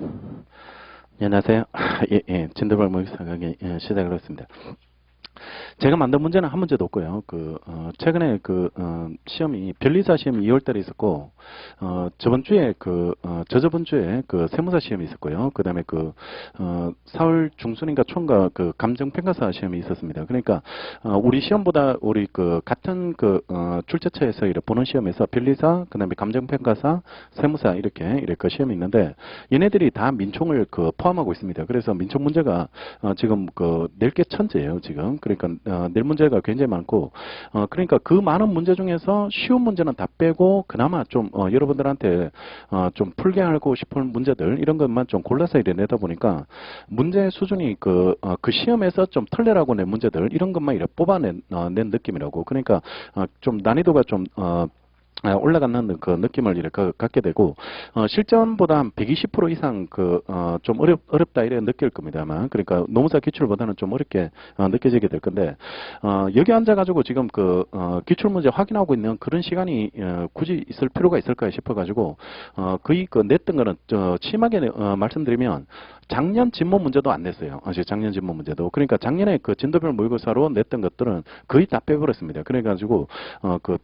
예, 안녕하세요. 예, 예, 진도발목 상강의 예, 시작을 했습니다. 제가 만든 문제는 한 문제도 없고요. 그 어, 최근에 그 어, 시험이 변리사 시험이 2월달에 있었고 어, 저번 주에 그 어, 저저번 주에 그 세무사 시험이 있었고요. 그다음에 그 어, 4월 중순인가 초인가 그 감정 평가사 시험이 있었습니다. 그러니까 어, 우리 시험보다 우리 그 같은 그 어, 출제처에서 이렇게 보는 시험에서 변리사 그다음에 감정 평가사 세무사 이렇게 이렇게 그 시험이 있는데 얘네들이 다 민총을 그 포함하고 있습니다. 그래서 민총 문제가 어, 지금 그낼게 천재예요. 지금 그러니까 어, 낼 문제가 굉장히 많고 어, 그러니까 그 많은 문제 중에서 쉬운 문제는 다 빼고 그나마 좀 어, 여러분들한테 어, 좀 풀게 하고 싶은 문제들 이런 것만 좀 골라서 이래 내다 보니까 문제 수준이 그, 어, 그 시험에서 좀 털레라고 낸 문제들 이런 것만 이래 뽑아낸 어, 낸 느낌이라고. 그러니까 어, 좀 난이도가 좀 어, 아, 올라가는 그 느낌을 이렇게 갖게 되고 어, 실전보다 한 120% 이상 그 어, 좀 어렵 어렵다 이래 느낄 겁니다만 그러니까 노무사 기출보다는 좀 어렵게 어, 느껴지게 될 건데 어, 여기 앉아 가지고 지금 그 어, 기출 문제 확인하고 있는 그런 시간이 어, 굳이 있을 필요가 있을까 싶어 가지고 어, 거의 그 냈던 거는 저 심하게 어, 말씀드리면 작년 진모 문제도 안 냈어요. 아, 작년 진모 문제도. 그러니까 작년에 그 진도별 모의고사로 냈던 것들은 거의 다 빼버렸습니다. 그래가지고 어 그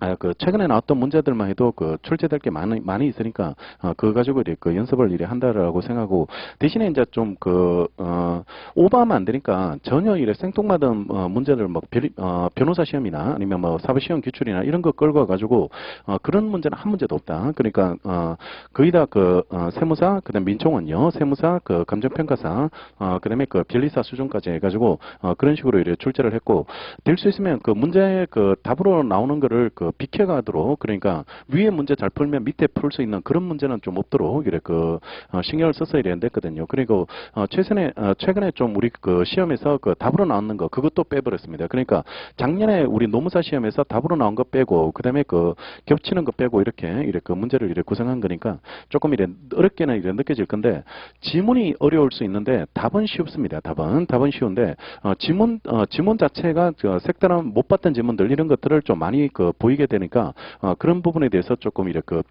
아, 그, 최근에 나왔던 문제들만 해도 그 출제될 게 많이, 많이 있으니까, 어, 그거 가지고 이제 그 연습을 이래 한다라고 생각하고, 대신에 이제 좀 그, 어, 오버하면 안 되니까 전혀 이래 생뚱맞은 어, 문제들 뭐, 변, 어, 변호사 시험이나 아니면 뭐 사법 시험 기출이나 이런 거 끌고 와가지고, 어, 그런 문제는 한 문제도 없다. 그러니까, 어, 거의 다 그, 어, 세무사, 그 다음 민총원요, 세무사, 그 감정평가사, 어, 그 다음에 그 변리사 수준까지 해가지고, 어, 그런 식으로 이래 출제를 했고, 될 수 있으면 그 문제 그 답으로 나오는 거를 그 비켜가도록 그러니까 위에 문제 잘 풀면 밑에 풀 수 있는 그런 문제는 좀 없도록 이래 그 어, 신경을 써서 이래 냈거든요. 그리고 어, 최근에 어, 최근에 좀 우리 그 시험에서 그 답으로 나오는 거 그것도 빼버렸습니다. 그러니까 작년에 우리 노무사 시험에서 답으로 나온 거 빼고 그다음에 그 겹치는 거 빼고 이렇게 이래 그 문제를 이래 구성한 거니까 조금 이래 어렵게는 이래 느껴질 건데 지문이 어려울 수 있는데 답은 쉽습니다. 답은 답은 쉬운데 어, 지문 어, 지문 자체가 저 색다른 못 봤던 지문들 이런 것들을 좀 많이 그 보이게 되니까 어, 그런 부분에 대해서 조금 이렇게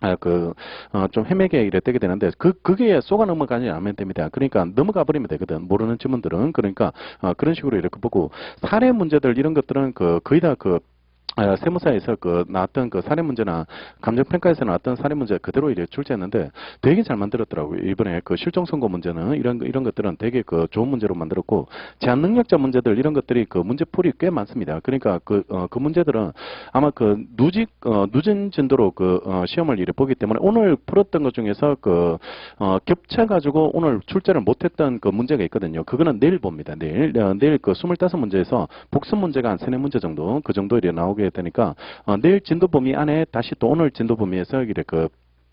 아, 그, 어, 좀 헤매게 이래 되게 되는데, 그, 그게 쏘가 넘어가지 않으면 됩니다. 그러니까 넘어가 버리면 되거든. 모르는 지문들은. 그러니까, 어, 그런 식으로 이렇게 보고, 사례 문제들 이런 것들은 그, 거의 다 그, 아, 세무사에서 그 나왔던 그 사례 문제나 감정평가에서 나왔던 사례 문제 그대로 이래 출제했는데 되게 잘 만들었더라고요. 이번에 그 실종 선고 문제는 이런 거- 이런 것들은 되게 그 좋은 문제로 만들었고 제한 능력자 문제들 이런 것들이 그 문제풀이 꽤 많습니다. 그러니까 그, 어, 그 문제들은 아마 그 누직 어, 누진 진도로 그 어, 시험을 이래 보기 때문에 오늘 풀었던 것 중에서 그 어, 겹쳐 가지고 오늘 출제를 못했던 그 문제가 있거든요. 그거는 내일 봅니다. 내일 어, 내일 그 25문제에서 복습 문제가 한 세네 문제 정도 그 정도 이래 나오게 되니까 어, 내일 진도 범위 안에 다시 또 오늘 진도 범위에서 이래 그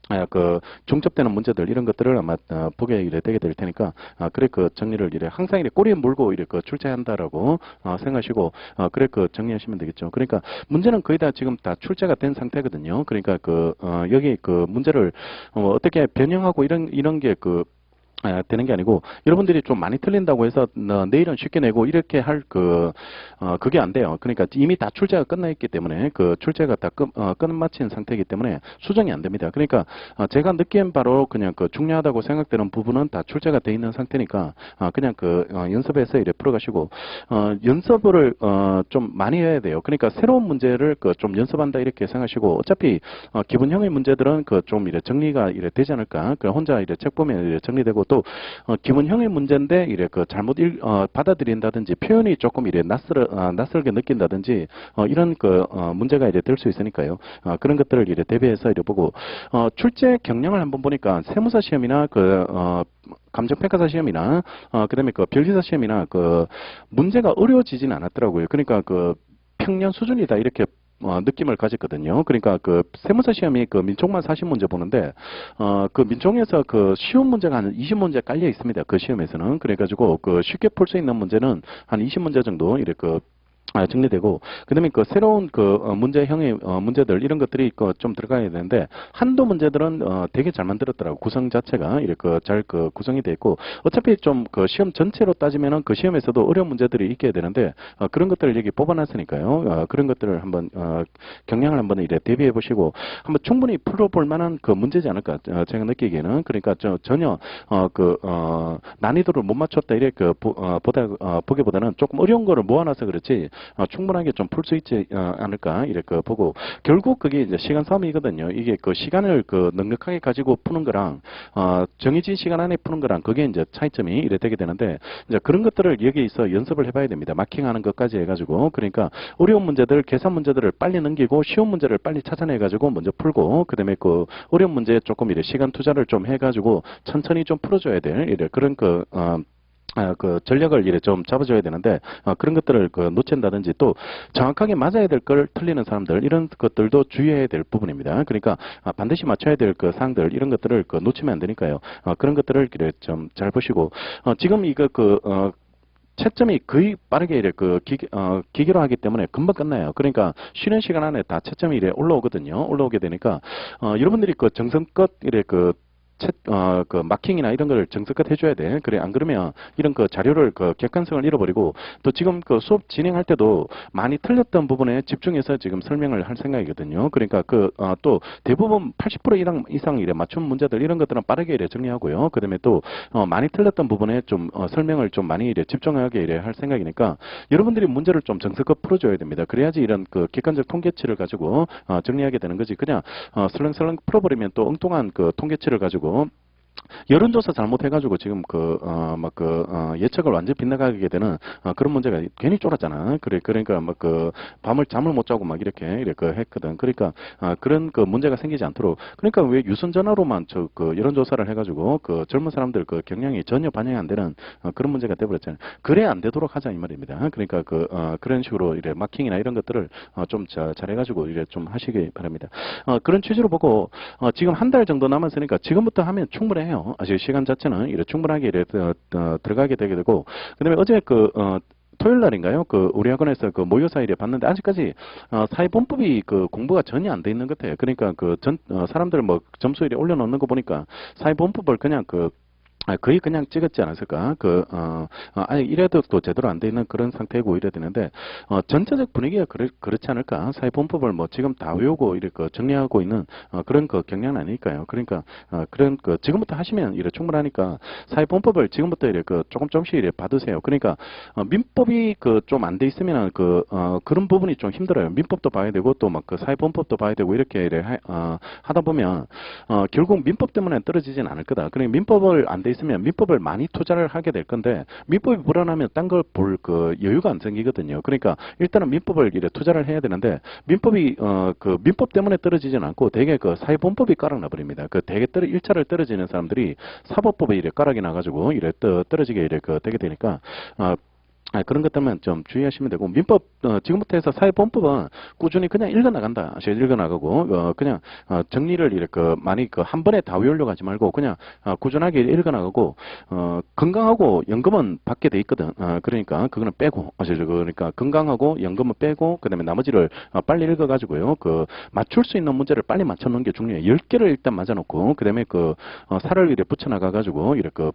아, 그 중첩되는 문제들 이런 것들을 아마 어, 보게 이래 되게 될 테니까 아, 그래 그 정리를 이래 항상 이래 꼬리에 물고 이래 그 출제한다라고 어, 생각하시고 어, 그래 그 정리하시면 되겠죠. 그러니까 문제는 거의 다 지금 다 출제가 된 상태거든요. 그러니까 그 어, 여기 그 문제를 어, 어떻게 변형하고 이런 이런 게그 아, 되는 게 아니고 여러분들이 좀 많이 틀린다고 해서 어, 내일은 쉽게 내고 이렇게 할 그 어, 그게 안 돼요. 그러니까 이미 다 출제가 끝나 있기 때문에 그 출제가 다 끝, 어, 끝마친 상태이기 때문에 수정이 안 됩니다. 그러니까 어, 제가 느끼엔 바로 그냥 그 중요하다고 생각되는 부분은 다 출제가 돼 있는 상태니까 어, 그냥 그 어, 연습해서 이래 풀어가시고 어, 연습을 어, 좀 많이 해야 돼요. 그러니까 새로운 문제를 그 좀 연습한다 이렇게 생각하시고 어차피 어, 기본형의 문제들은 그 좀 이래 정리가 이래 되지 않을까. 그 혼자 이래 책 보면 이래 정리되고 또 어, 기본형의 문제인데 이래 그 잘못 일, 어, 받아들인다든지 표현이 조금 이래 낯설 어, 낯설게 느낀다든지 어, 이런 그 어, 문제가 이제 될 수 있으니까요. 어, 그런 것들을 이래 대비해서 이래 보고 어, 출제 경향을 한번 보니까 세무사 시험이나 그 어, 감정평가사 시험이나 어, 그다음에 그 변리사 시험이나 그 문제가 어려워지지는 않았더라고요. 그러니까 그 평년 수준이다 이렇게 어, 느낌을 가졌거든요. 그러니까 그 세무사 시험이 그 민총만 40문제 보는데 어, 그 민총에서 그 쉬운 문제가 한 20문제 깔려 있습니다. 그 시험에서는. 그래 가지고 그 쉽게 풀 수 있는 문제는 한 20문제 정도 이렇게 그 아, 정리되고. 그다음에 그 새로운 그 어, 문제형의 어, 문제들 이런 것들이 그좀 들어가야 되는데 한도 문제들은 어, 되게 잘 만들었더라고. 구성 자체가. 이렇게 잘 그 구성이 돼 있고. 어차피 좀 그 시험 전체로 따지면은 그 시험에서도 어려운 문제들이 있게 되는데 어, 그런 것들을 여기 뽑아놨으니까요. 어, 그런 것들을 한번 어, 경향을 한번 이래 대비해 보시고 한번 충분히 풀어볼 만한 그 문제지 않을까 어, 제가 느끼기에는. 그러니까 저 전혀 어그 어, 난이도를 못 맞췄다 이래 그 보, 어, 보다 어, 보기보다는 조금 어려운 거를 모아놔서 그렇지 어, 충분하게 좀 풀 수 있지 어, 않을까 이렇게 보고 결국 그게 이제 시간 싸움이거든요. 이게 그 시간을 그 넉넉하게 가지고 푸는 거랑 어, 정해진 시간 안에 푸는 거랑 그게 이제 차이점이 이래 되게 되는데 이제 그런 것들을 여기서 연습을 해봐야 됩니다. 마킹하는 것까지 해가지고 그러니까 어려운 문제들 계산 문제들을 빨리 넘기고 쉬운 문제를 빨리 찾아내가지고 먼저 풀고 그다음에 그 어려운 문제에 조금 이래 시간 투자를 좀 해가지고 천천히 좀 풀어줘야 될 이래 그런 그 어, 아, 그 전략을 이래 좀 잡아줘야 되는데 어, 그런 것들을 그 놓친다든지 또 정확하게 맞아야 될 걸 틀리는 사람들 이런 것들도 주의해야 될 부분입니다. 그러니까 아, 반드시 맞춰야 될 그 사항들 이런 것들을 그 놓치면 안 되니까요. 어, 그런 것들을 좀 잘 보시고 어, 지금 이거 그 어, 채점이 거의 빠르게 이래 그 기계, 어, 기계로 하기 때문에 금방 끝나요. 그러니까 쉬는 시간 안에 다 채점이 이래 올라오거든요. 올라오게 되니까 어, 여러분들이 그 정성껏 이래 그 채, 어, 그 마킹이나 이런 걸 정석껏 해줘야 돼. 그래 안 그러면 이런 그 자료를 그 객관성을 잃어버리고 또 지금 그 수업 진행할 때도 많이 틀렸던 부분에 집중해서 지금 설명을 할 생각이거든요. 그러니까 그또 대부분 80% 이상 이상 이래 맞춤 문제들 이런 것들은 빠르게 이래 정리하고요. 그다음에 또 어, 많이 틀렸던 부분에 좀 어, 설명을 좀 많이 이래 집중하게 이래 할 생각이니까 여러분들이 문제를 좀 정석껏 풀어줘야 됩니다. 그래야지 이런 그 객관적 통계치를 가지고 어, 정리하게 되는 거지. 그냥 어, 설렁설렁 풀어버리면 또 엉뚱한 그 통계치를 가지고 bom? 여론조사 잘못해가지고 지금 그, 어, 막 그, 어, 예측을 완전히 빗나가게 되는, 어, 그런 문제가 괜히 쫄았잖아. 그래, 그러니까 막 그, 밤을 잠을 못 자고 막 이렇게, 이렇게 했거든. 그러니까, 어, 그런 그 문제가 생기지 않도록. 그러니까 왜 유선전화로만 저, 그, 여론조사를 해가지고, 그 젊은 사람들 그 경향이 전혀 반영이 안 되는, 어, 그런 문제가 돼버렸잖아요. 그래 안 되도록 하자, 이 말입니다. 그러니까 그, 어, 그런 식으로 이래 마킹이나 이런 것들을, 어, 좀 자, 잘해가지고 이래 좀 하시기 바랍니다. 어, 그런 취지로 보고, 어, 지금 한 달 정도 남았으니까 지금부터 하면 충분해요. 아직 시간 자체는 이래 충분하게 이래 어, 어, 들어가게 되게 되고 그다음에 어제 그 어, 토요일 날인가요? 그 우리 학원에서 그 모의고사 일에 봤는데 아직까지 어, 사회본법이 그 공부가 전혀 안 돼 있는 것 같아요. 그러니까 그 전 어, 사람들 뭐 점수 일에 올려놓는 거 보니까 사회본법을 그냥 그 아, 거의 그냥 찍었지 않았을까? 그, 어, 어, 아니, 이래도 또 제대로 안 돼 있는 그런 상태고 이래야 되는데, 어, 전체적 분위기가 그렇, 그렇지 않을까? 사회본법을 뭐 지금 다 외우고 이렇게 정리하고 있는, 어, 그런 그 경향은 아니니까요. 그러니까, 어, 그런 그, 지금부터 하시면 이래 충분하니까, 사회본법을 지금부터 이래 그, 조금 조금씩 이래 받으세요. 그러니까, 어, 민법이 그, 좀 안 돼 있으면 그, 어, 그런 부분이 좀 힘들어요. 민법도 봐야 되고, 또 막 그 사회본법도 봐야 되고, 이렇게 이래 하, 어, 하다 보면, 어, 결국 민법 때문에 떨어지진 않을 거다. 그러니까 민법을 안 돼 민법을 많이 투자를 하게 될 건데 민법이 불안하면 딴 걸 볼 그 여유가 안 생기거든요. 그러니까 일단은 민법을 이래 투자를 해야 되는데 민법이 어 그 민법 때문에 떨어지진 않고 대개 그 사회본법이 깔아나 버립니다. 그 대개 떨어 1차를 떨어지는 사람들이 사법법에 이래 깔아기 나가지고 이래 떠, 떨어지게 이래 그 되게 되니까 어 아, 그런 것들만 좀 주의하시면 되고 민법 어, 지금부터 해서 사회본법은 꾸준히 그냥 읽어 나간다. 읽어 나가고 어, 그냥 어, 정리를 이렇게 그 많이 그 한 번에 다 외우려고 하지 말고 그냥 어, 꾸준하게 읽어 나가고 어, 건강하고 연금은 받게 돼 있거든. 어, 그러니까 그거는 빼고 저, 그러니까 건강하고 연금은 빼고 그 다음에 나머지를 어, 빨리 읽어 가지고요. 그 맞출 수 있는 문제를 빨리 맞춰 놓는 게 중요해요. 10개를 일단 맞아 놓고 그 다음에 그 어, 살을 이렇게 붙여 나가 가지고 이렇게 그 아,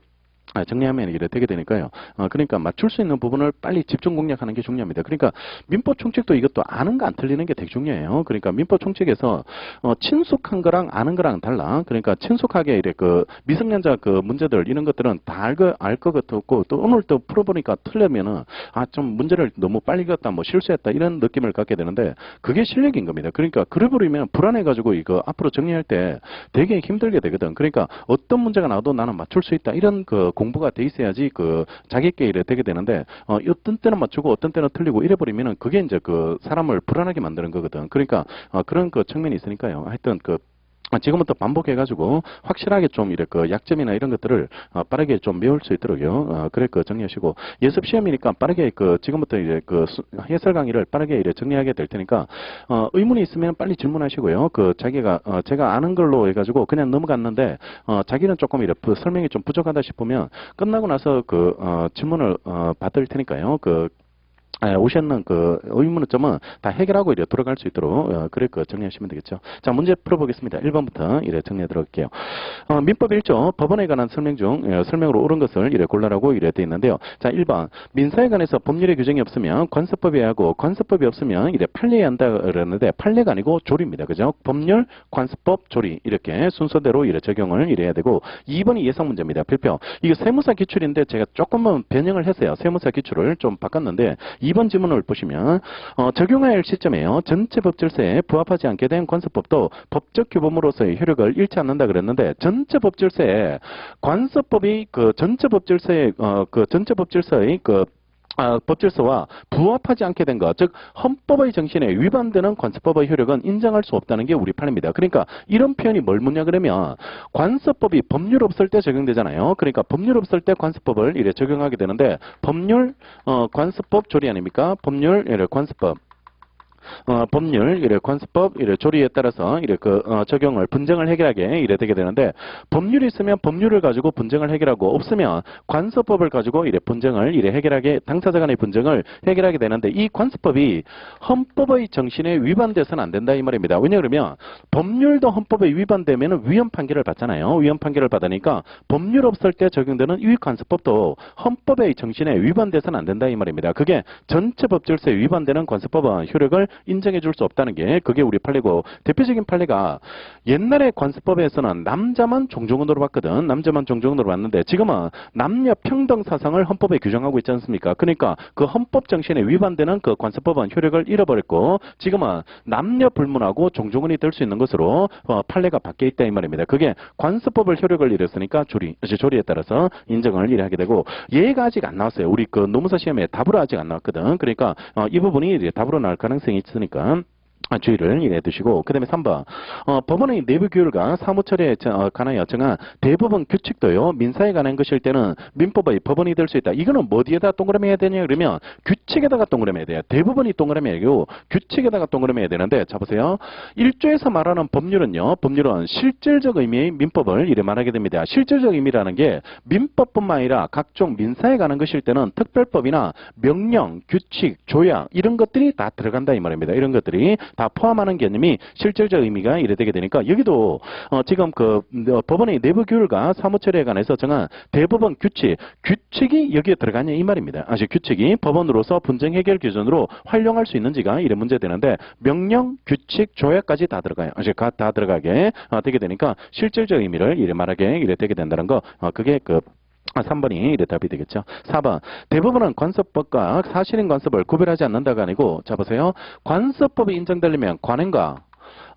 정리하면 이래 되게 되니까요. 어, 그러니까 맞출 수 있는 부분을 빨리 집중 공략하는 게 중요합니다. 그러니까 민법 총칙도 이것도 아는 거 안 틀리는 게 되게 중요해요. 그러니까 민법 총칙에서 어, 친숙한 거랑 아는 거랑 달라. 그러니까 친숙하게 이래 그 미성년자 그 문제들 이런 것들은 다 알거 알것 같았고 또 오늘 또 풀어보니까 틀려면은 아 좀 문제를 너무 빨리 갔다 뭐 실수했다 이런 느낌을 갖게 되는데 그게 실력인 겁니다. 그러니까 그래버리면 불안해가지고 이거 앞으로 정리할 때 되게 힘들게 되거든. 그러니까 어떤 문제가 나와도 나는 맞출 수 있다 이런 그 공부가 돼 있어야지 그 자기께 이래 되게 되는데 어 어떤 때는 맞추고 어떤 때는 틀리고 이래 버리면은 그게 이제 그 사람을 불안하게 만드는 거거든. 그러니까 어 그런 그 측면이 있으니까요. 하여튼 그 아, 지금부터 반복해가지고 확실하게 좀 이래 그 약점이나 이런 것들을 어, 빠르게 좀 메울 수 있도록요. 어, 그래 그 정리하시고 예습 시험이니까 빠르게 그 지금부터 이제 그 수- 해설 강의를 빠르게 이래 정리하게 될 테니까 어, 의문이 있으면 빨리 질문하시고요. 그 자기가 어, 제가 아는 걸로 해가지고 그냥 넘어갔는데 어, 자기는 조금 부- 설명이 좀 부족하다 싶으면 끝나고 나서 그 어, 질문을 어, 받을 테니까요. 그 예, 오셨는 그 의문점은 다 해결하고 이래 돌아갈 수 있도록 어, 그래 그 정리하시면 되겠죠. 자 문제 풀어보겠습니다. 1번부터 이래 정리해 들어갈게요. 어, 민법 1조 법원에 관한 설명 중 예, 설명으로 옳은 것을 이래 골라라고 이래 돼 있는데요. 자 1번 민사에 관해서 법률의 규정이 없으면 관습법이 하고 관습법이 없으면 이래 판례해야 한다 그러는데 판례가 아니고 조리입니다. 그죠? 법률, 관습법, 조리 이렇게 순서대로 이래 적용을 이래야 되고 2번이 예상 문제입니다. 필표. 이거 세무사 기출인데 제가 조금만 변형을 했어요. 세무사 기출을 좀 바꿨는데 2번 지문을 보시면 어, 적용해야 할 시점에요. 전체 법 질서에 부합하지 않게 된 관습법도 법적 규범으로서의 효력을 잃지 않는다 그랬는데 전체 법 질서에 관습법이 그 전체 법 질서의 어, 그 전체 법 질서의 그 아, 법질서와 부합하지 않게 된 것, 즉 헌법의 정신에 위반되는 관습법의 효력은 인정할 수 없다는 게 우리 판례입니다. 그러니까 이런 표현이 뭘 묻냐 그러면 관습법이 법률 없을 때 적용되잖아요. 그러니까 법률 없을 때 관습법을 이래 적용하게 되는데 법률 어, 관습법 조리 아닙니까? 법률 이래 관습법 어, 법률, 이래 관습법, 이래 조리에 따라서 이래 그 어, 적용을 분쟁을 해결하게 이래 되게 되는데 법률이 있으면 법률을 가지고 분쟁을 해결하고 없으면 관습법을 가지고 이래 분쟁을 이래 해결하게 당사자 간의 분쟁을 해결하게 되는데 이 관습법이 헌법의 정신에 위반돼서는 안 된다 이 말입니다. 왜냐 그러면 법률도 헌법에 위반되면 위헌 판결을 받잖아요. 위헌 판결을 받으니까 법률 없을 때 적용되는 이 관습법도 헌법의 정신에 위반돼서는 안 된다 이 말입니다. 그게 전체 법 질서에 위반되는 관습법은 효력을 인정해 줄 수 없다는 게 그게 우리 판례고 대표적인 판례가 옛날에 관습법에서는 남자만 종종으로 봤거든. 남자만 종종으로 봤는데 지금은 남녀 평등 사상을 헌법에 규정하고 있지 않습니까? 그러니까 그 헌법 정신에 위반되는 그 관습법은 효력을 잃어버렸고 지금은 남녀 불문하고 종종원이 될 수 있는 것으로 어, 판례가 바뀌어 있다 이 말입니다. 그게 관습법을 효력을 잃었으니까 조리, 이제 조리에 따라서 인정을 이래 하게 되고 얘가 아직 안 나왔어요. 우리 그 노무사 시험에 답으로 아직 안 나왔거든. 그러니까 어, 이 부분이 답으로 나올 가능성이 있으니까. 아, 주의를 이래 두시고 그 다음에 3번. 어, 법원의 내부 규율과 사무처리에 관하여 정한 대법원 규칙도요 민사에 관한 것일 때는 민법의 법원이 될 수 있다. 이거는 뭐 어디에다 동그라미 해야 되냐 그러면 규칙에다가 동그라미 해야 돼요. 대법원이 동그라미 아니고 규칙에다가 동그라미 해야 되는데 자 보세요. 1조에서 말하는 법률은요 법률은 실질적 의미의 민법을 이래 말하게 됩니다. 실질적 의미라는 게 민법뿐만 아니라 각종 민사에 관한 것일 때는 특별법이나 명령 규칙 조약 이런 것들이 다 들어간다 이 말입니다. 이런 것들이 다 포함하는 개념이 실질적 의미가 이래 되게 되니까 여기도 어, 지금 그 어, 법원의 내부 규율과 사무처리에 관해서 정한 대법원 규칙 규칙이 여기에 들어가냐 이 말입니다. 아직 규칙이 법원으로서 분쟁 해결 기준으로 활용할 수 있는지가 이래 문제 되는데 명령 규칙 조약까지 다 들어가요. 아직 가- 다 들어가게 어, 되게 되니까 실질적 의미를 이래 말하게 이래 되게 된다는 거 어, 그게 그 아, 3번이 이래 답이 되겠죠. 4번. 대부분은 관습법과 사실인 관습을 구별하지 않는다가 아니고, 자, 보세요. 관습법이 인정되려면 관행과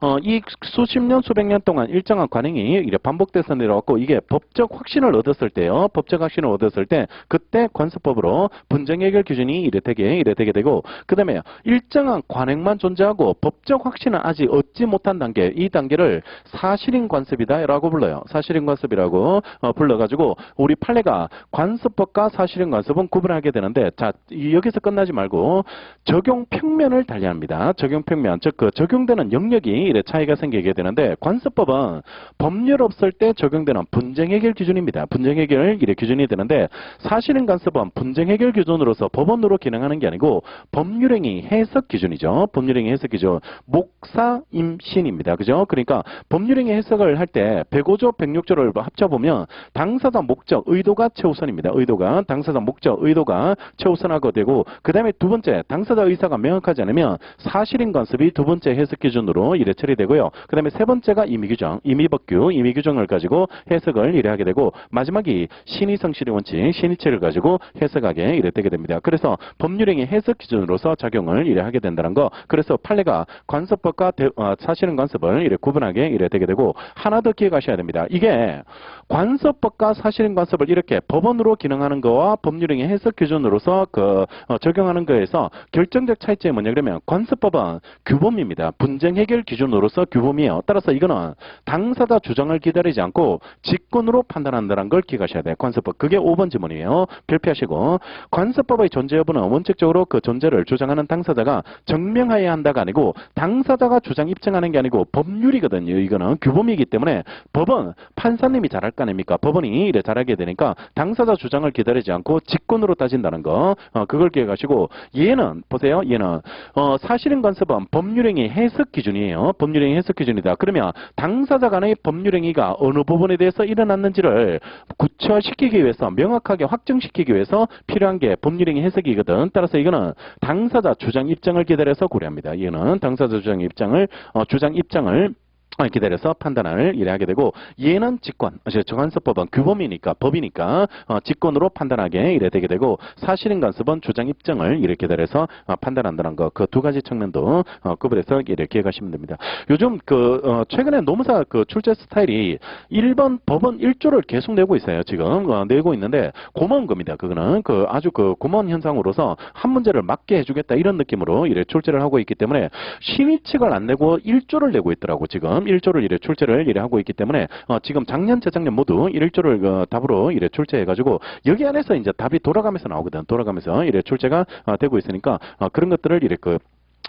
어, 이 수십 년, 수백 년 동안 일정한 관행이 이래 반복돼서 내려왔고, 이게 법적 확신을 얻었을 때요. 법적 확신을 얻었을 때, 그때 관습법으로 분쟁 해결 기준이 이래 되게, 이래 되게 되고, 그 다음에 일정한 관행만 존재하고, 법적 확신은 아직 얻지 못한 단계, 이 단계를 사실인 관습이다, 라고 불러요. 사실인 관습이라고, 어, 불러가지고, 우리 판례가 관습법과 사실인 관습은 구분하게 되는데, 자, 이- 여기서 끝나지 말고, 적용 평면을 달리합니다. 적용 평면, 즉, 그 적용되는 영역이 이래 차이가 생기게 되는데, 관습법은 법률 없을 때 적용되는 분쟁 해결 기준입니다. 분쟁 해결 이래 기준이 되는데, 사실인 관습은 분쟁 해결 기준으로서 법원으로 기능하는 게 아니고, 법률행위 해석 기준이죠. 법률행위 해석 기준. 목사 임신입니다. 그죠? 그러니까, 법률행위 해석을 할 때, 105조, 106조를 합쳐보면, 당사자 목적, 의도가 최우선입니다. 의도가, 당사자 목적, 의도가 최우선하게 되고, 그 다음에 두 번째, 당사자 의사가 명확하지 않으면, 사실인 관습이 두 번째 해석 기준으로 이래 처리되고요. 그 다음에 세 번째가 임의규정, 임의법규, 임의규정을 가지고 해석을 이래 하게 되고, 마지막이 신의성실의 원칙, 신의체를 가지고 해석하게 이래 되게 됩니다. 그래서 법률행위 해석 기준으로서 작용을 이래 하게 된다는 거. 그래서 판례가 관습법과 대- 어, 사실은 관습을 이래 구분하게 이래 되게 되고, 하나 더 기억하셔야 됩니다. 이게 관습법과 사실인 관습을 이렇게 법원으로 기능하는 거와 법률행위 해석 기준으로서 그 어, 적용하는 거에서 결정적 차이점이 뭐냐 그러면 관습법은 규범입니다. 분쟁 해결 기준 기준으로서 규범이에요. 따라서 이거는 당사자 주장을 기다리지 않고 직권으로 판단한다는 걸 기억하셔야 돼요. 관습법. 그게 5번 지문이에요. 별표하시고 관습법의 존재 여부는 원칙적으로 그 존재를 주장하는 당사자가 증명해야 한다가 아니고 당사자가 주장 입증하는 게 아니고 법률이거든요. 이거는 규범이기 때문에 법은 판사님이 잘할 거 아닙니까? 법원이 이래 잘하게 되니까 당사자 주장을 기다리지 않고 직권으로 따진다는 거 어, 그걸 기억하시고 얘는 보세요. 얘는 어, 사실인 관습은 법률행위 해석 기준이에요. 법률행위 해석 기준이다. 그러면 당사자 간의 법률행위가 어느 부분에 대해서 일어났는지를 구체화시키기 위해서 명확하게 확정시키기 위해서 필요한 게 법률행위 해석이거든. 따라서 이거는 당사자 주장 입장을 기다려서 고려합니다. 이거는 당사자 주장 입장을 어, 주장 입장을 아, 기다려서 판단을 이래 하게 되고 얘는 직권, 정한서법은 규범이니까 법이니까 어, 직권으로 판단하게 이래 되게 되고 사실인 간섭은 주장 입증을 이렇게 기다려서 어, 판단한다는 거 그 두 가지 측면도 어, 구분해서 이렇게 기억하시면 됩니다. 요즘 그 어, 최근에 노무사 그 출제 스타일이 1번 법원 1조를 계속 내고 있어요. 지금 어, 내고 있는데 고마운 겁니다. 그거는 그 아주 그 고마운 현상으로서 한 문제를 맞게 해주겠다 이런 느낌으로 이래 출제를 하고 있기 때문에 심의 측을 안 내고 1조를 내고 있더라고 지금 1조를 이래 출제를 이래 하고 있기 때문에 어, 지금 작년 재작년 모두 1조를 어, 답으로 이래 출제해가지고 여기 안에서 이제 답이 돌아가면서 나오거든. 돌아가면서 이래 출제가 어, 되고 있으니까 어, 그런 것들을 이래 그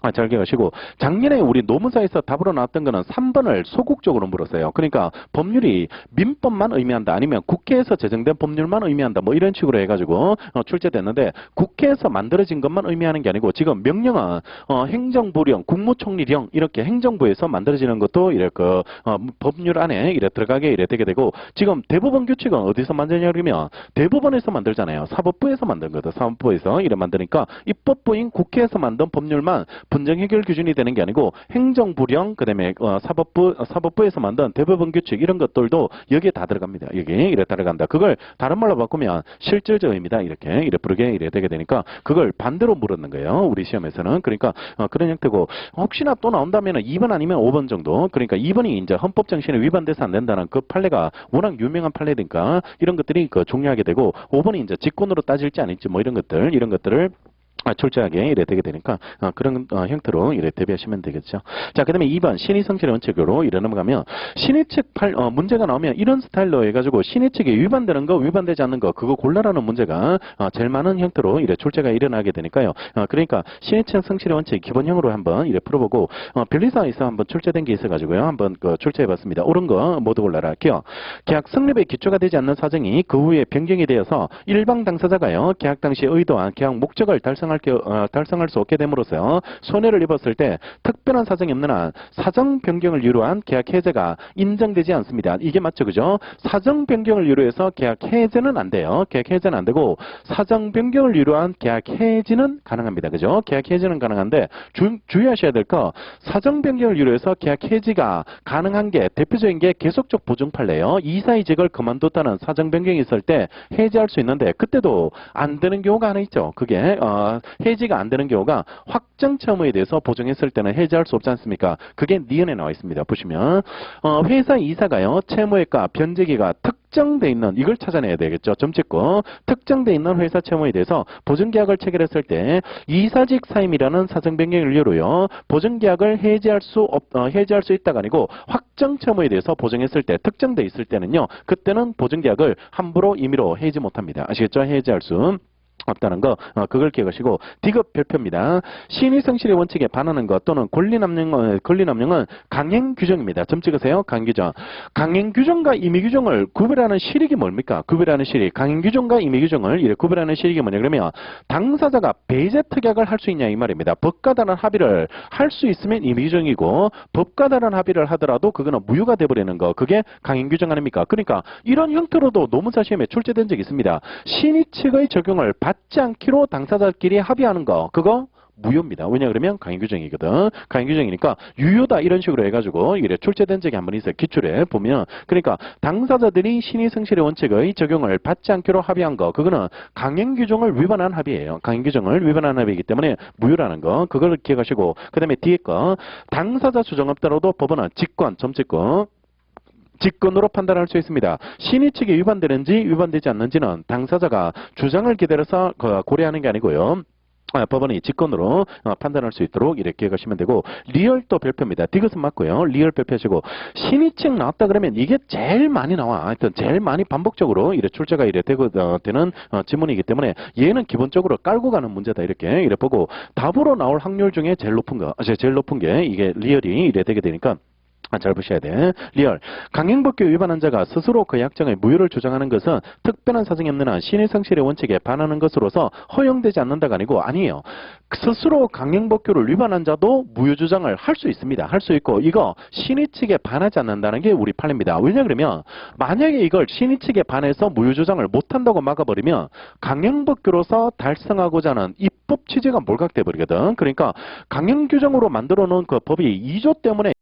아, 잘 기억하시고 작년에 우리 노무사에서 답으로 나왔던 거는 3번을 소극적으로 물었어요. 그러니까 법률이 민법만 의미한다 아니면 국회에서 제정된 법률만 의미한다 뭐 이런 식으로 해가지고 어, 출제됐는데 국회에서 만들어진 것만 의미하는 게 아니고 지금 명령은 어, 행정부령, 국무총리령 이렇게 행정부에서 만들어지는 것도 이렇게 그, 어, 법률 안에 이래 들어가게 이래 되게 되고 지금 대법원 규칙은 어디서 만드냐 그러면 대법원에서 만들잖아요. 사법부에서 만든 거다. 사법부에서 이래 만드니까 입법부인 국회에서 만든 법률만 분쟁 해결 기준이 되는 게 아니고 행정부령 그다음에 어, 사법부 어, 사법부에서 만든 대법원 규칙 이런 것들도 여기에 다 들어갑니다. 여기 이래 들어간다. 그걸 다른 말로 바꾸면 실질적 의미다 이렇게 이래 부르게 이래 되게 되니까 그걸 반대로 물었는 거예요. 우리 시험에서는 그러니까 어, 그런 형태고 혹시나 또 나온다면은 2번 아니면 5번 정도 그러니까 2번이 이제 헌법 정신에 위반돼서 안 된다는 그 판례가 워낙 유명한 판례니까 이런 것들이 그 중요하게 되고 5번이 이제 직권으로 따질지 아닐지 뭐 이런 것들 이런 것들을 아, 철저하게 이래 되게 되니까 어, 그런 어, 형태로 이래 대비하시면 되겠죠. 자, 그 다음에 2번 신의 성질의 원칙으로 이래 넘어가면 신의 측 팔, 어, 문제가 나오면 이런 스타일로 해가지고 신의 측에 위반되는 거, 위반되지 않는 거 그거 골라라는 문제가 어, 제일 많은 형태로 이래 출제가 일어나게 되니까요. 어, 그러니까 신의 측 성질의 원칙 기본형으로 한번 이래 풀어보고 어, 변리사에서 한번 출제된 게 있어가지고요. 한번 그 출제해봤습니다. 옳은 거 모두 골라라. 기억. 계약 성립에 기초가 되지 않는 사정이 그 후에 변경이 되어서 일방 당사자가요. 계약 당시 의도한 계약 목적을 달성할 게, 어, 달성할 수 없게 됨으로써 손해를 입었을 때 특별한 사정이 없는 한 사정 변경을 이유로 한 계약 해제가 인정되지 않습니다. 이게 맞죠, 그죠? 사정 변경을 이유로 해서 계약 해제는 안 돼요. 계약 해제는 안 되고 사정 변경을 이유로 한 계약 해지는 가능합니다, 그죠? 계약 해지는 가능한데 주, 주의하셔야 될 거 사정 변경을 이유로 해서 계약 해지가 가능한 게 대표적인 게 계속적 보증 판례요. 이사이직을 그만뒀다는 사정 변경이 있을 때 해지할 수 있는데 그때도 안 되는 경우가 하나 있죠. 그게 어, 해지가 안 되는 경우가 확정 채무에 대해서 보증했을 때는 해지할 수 없지 않습니까? 그게 니은에 나와 있습니다. 보시면 어, 회사 이사가요 채무액과 변제기가 특정돼 있는 이걸 찾아내야 되겠죠. 점 찍고 특정돼 있는 회사 채무에 대해서 보증계약을 체결했을 때 이사직 사임이라는 사정 변경을 이유로요 보증계약을 해지할 수 없, 어, 해지할 수 있다가 아니고 확정 채무에 대해서 보증했을 때 특정돼 있을 때는요 그때는 보증계약을 함부로 임의로 해지 못합니다. 아시겠죠? 해지할 수 없다는 거 어, 그걸 기억하시고 디귿 별표입니다. 신의 성실의 원칙에 반하는 것 또는 권리 남용 어, 권리 남용은 강행 규정입니다. 점 찍으세요. 강행 규정. 강행 규정과 임의 규정을 구별하는 실익이 뭡니까? 구별하는 실익. 강행 규정과 임의 규정을 이렇게 구별하는 실익이 뭐냐 그러면 당사자가 배제 특약을 할 수 있냐 이 말입니다. 법과 다른 합의를 할 수 있으면 임의 규정이고 법과 다른 합의를 하더라도 그거는 무효가 돼 버리는 거. 그게 강행 규정 아닙니까? 그러니까 이런 형태로도 노무사 시험에 출제된 적이 있습니다. 신의 측의 적용을 받지 않기로 당사자끼리 합의하는 거 그거 무효입니다. 왜냐 그러면 강행 규정이거든. 강행 규정이니까 유효다 이런 식으로 해가지고 이래 출제된 적이 한 번 있어요. 기출에 보면 그러니까 당사자들이 신의 성실의 원칙의 적용을 받지 않기로 합의한 거 그거는 강행 규정을 위반한 합의예요. 강행 규정을 위반한 합의이기 때문에 무효라는 거 그걸 기억하시고 그 다음에 뒤에 거 당사자 수정 없더라도 법원은 직권 점찍고 직권으로 판단할 수 있습니다. 신의 측에 위반되는지 위반되지 않는지는 당사자가 주장을 기다려서 그 고려하는 게 아니고요. 아, 법원이 직권으로 어, 판단할 수 있도록 이렇게 가시면 되고 리얼도 별표입니다. 디귿은 맞고요. 리얼 별표시고 신의책 나왔다 그러면 이게 제일 많이 나와. 하여튼 제일 많이 반복적으로 이래 출제가 이래 되고 어, 되는 어, 지문이기 때문에 얘는 기본적으로 깔고 가는 문제다 이렇게 이래 보고 답으로 나올 확률 중에 제일 높은 거, 아, 제- 제일 높은 게 이게 리얼이 이래 되게 되니까 아, 잘 보셔야 돼. 리얼. 강행법규 위반한 자가 스스로 그 약정의 무효를 주장하는 것은 특별한 사정이 없는 한 신의 성실의 원칙에 반하는 것으로서 허용되지 않는다가 아니고 아니에요. 스스로 강행법규를 위반한 자도 무효 주장을 할 수 있습니다. 할 수 있고 이거 신의 측에 반하지 않는다는 게 우리 판례입니다. 왜냐 그러면 만약에 이걸 신의 측에 반해서 무효 주장을 못한다고 막아버리면 강행법규로서 달성하고자 하는 입법 취지가 몰각돼 버리거든. 그러니까 강행 규정으로 만들어 놓은 그 법이 2조 때문에